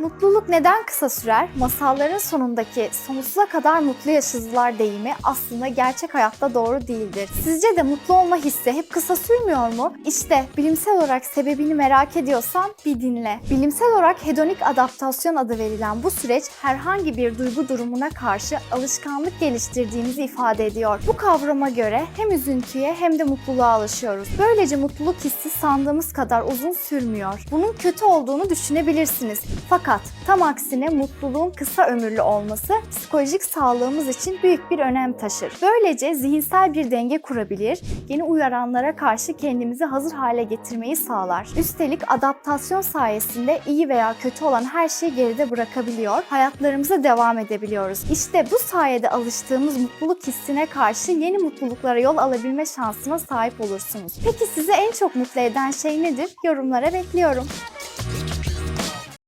Mutluluk neden kısa sürer? Masalların sonundaki sonsuza kadar mutlu yaşadılar deyimi aslında gerçek hayatta doğru değildir. Sizce de mutlu olma hissi hep kısa sürmüyor mu? İşte bilimsel olarak sebebini merak ediyorsan bir dinle. Bilimsel olarak hedonik adaptasyon adı verilen bu süreç herhangi bir duygu durumuna karşı alışkanlık geliştirdiğimizi ifade ediyor. Bu kavrama göre hem üzüntüye hem de mutluluğa alışıyoruz. Böylece mutluluk hissi sandığımız kadar uzun sürmüyor. Bunun kötü olduğunu düşünebilirsiniz. Fakat tam aksine mutluluğun kısa ömürlü olması psikolojik sağlığımız için büyük bir önem taşır. Böylece zihinsel bir denge kurabilir, yeni uyaranlara karşı kendimizi hazır hale getirmeyi sağlar. Üstelik adaptasyon sayesinde iyi veya kötü olan her şeyi geride bırakabiliyor, hayatlarımıza devam edebiliyoruz. İşte bu sayede alıştığımız mutluluk hissine karşı yeni mutluluklara yol alabilme şansına sahip olursunuz. Peki sizi en çok mutlu eden şey nedir? Yorumlara bekliyorum.